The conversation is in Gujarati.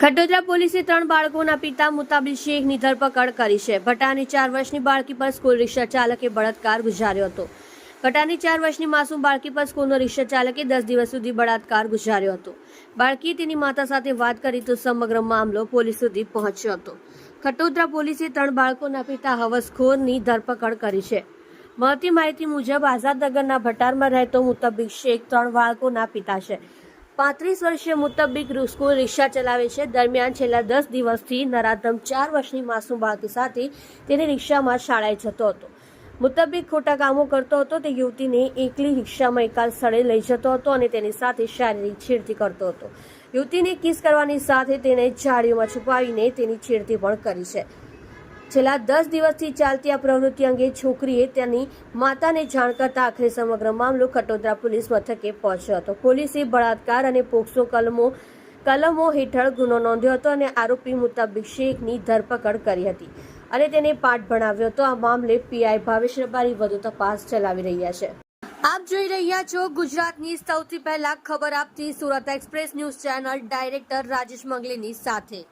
ખટોદરા પોલીસે ત્રણ બાળકોના પિતા મુતાબિલ શેખની ધરપકડ કરી છે. ભટાની ચાર વર્ષની બાળકી પર સ્કૂલ રિક્ષા ચાલકે બળાત્કાર ગુજાર્યો હતો. ભટાની ચાર વર્ષની માસૂમ બાળકી પર સ્કૂલનો રિક્ષા ચાલકે દસ દિવસ સુધી બળાત્કાર ગુજાર્યો હતો. બાળકીએ તેની માતા સાથે વાત કરી તો સમગ્ર મામલો પોલીસ સુધી પહોંચ્યો હતો. ખટોદરા પોલીસે ત્રણ બાળકોના પિતા હવસખોરની ધરપકડ કરી છે. મળતી માહિતી મુજબ આઝાદનગરના ભટારમાં રહેતો મુતાબિક શેખ ત્રણ બાળકોના પિતા છે. પાંત્રીસ વર્ષીય મુતબ્બિક સ્કૂલ રિક્ષા ચલાવે છે. દરમિયાન છેલ્લા દસ દિવસથી નરાધમ ચાર વર્ષની માસૂમ બાળકી સાથે તેને રિક્ષામાં શાળાએ જતો હતો. મુતબ્બિક ખોટા કામો કરતો હતો. તે યુવતીને એકલી રિક્ષામાં એકાદ સ્થળે લઈ જતો હતો અને તેની સાથે શારીરિક છેડતી કરતો હતો. યુવતીને કિસ કરવાની સાથે તેને ઝાડીઓમાં છુપાવીને તેની છેડતી પણ કરી છે. છેલ્લા દસ દિવસથી ચાલતી આ પ્રવૃત્તિ અંગે છોકરીએ તેની માતાને જાણ કરતા આખરે સમગ્ર મામલો ખટોદરા પોલીસ મથકે પહોંચ્યો હતો. પોલીસે બળાત્કાર અને પોક્સો કલમો કલમો હેઠળ ગુનો નોંધ્યો હતો અને આરોપી મુતાબિક શેખની ધરપકડ કરી હતી અને તેને પાઠ ભણાવ્યો હતો. આ મામલે પીઆઈ ભાવેશ રબારી વધુ તપાસ ચલાવી રહ્યા છે. આપ જોઈ રહ્યા છો ગુજરાતની સૌથી પહેલા ખબર આપતી Surat express news channel director Rajesh મંગલીની સાથે.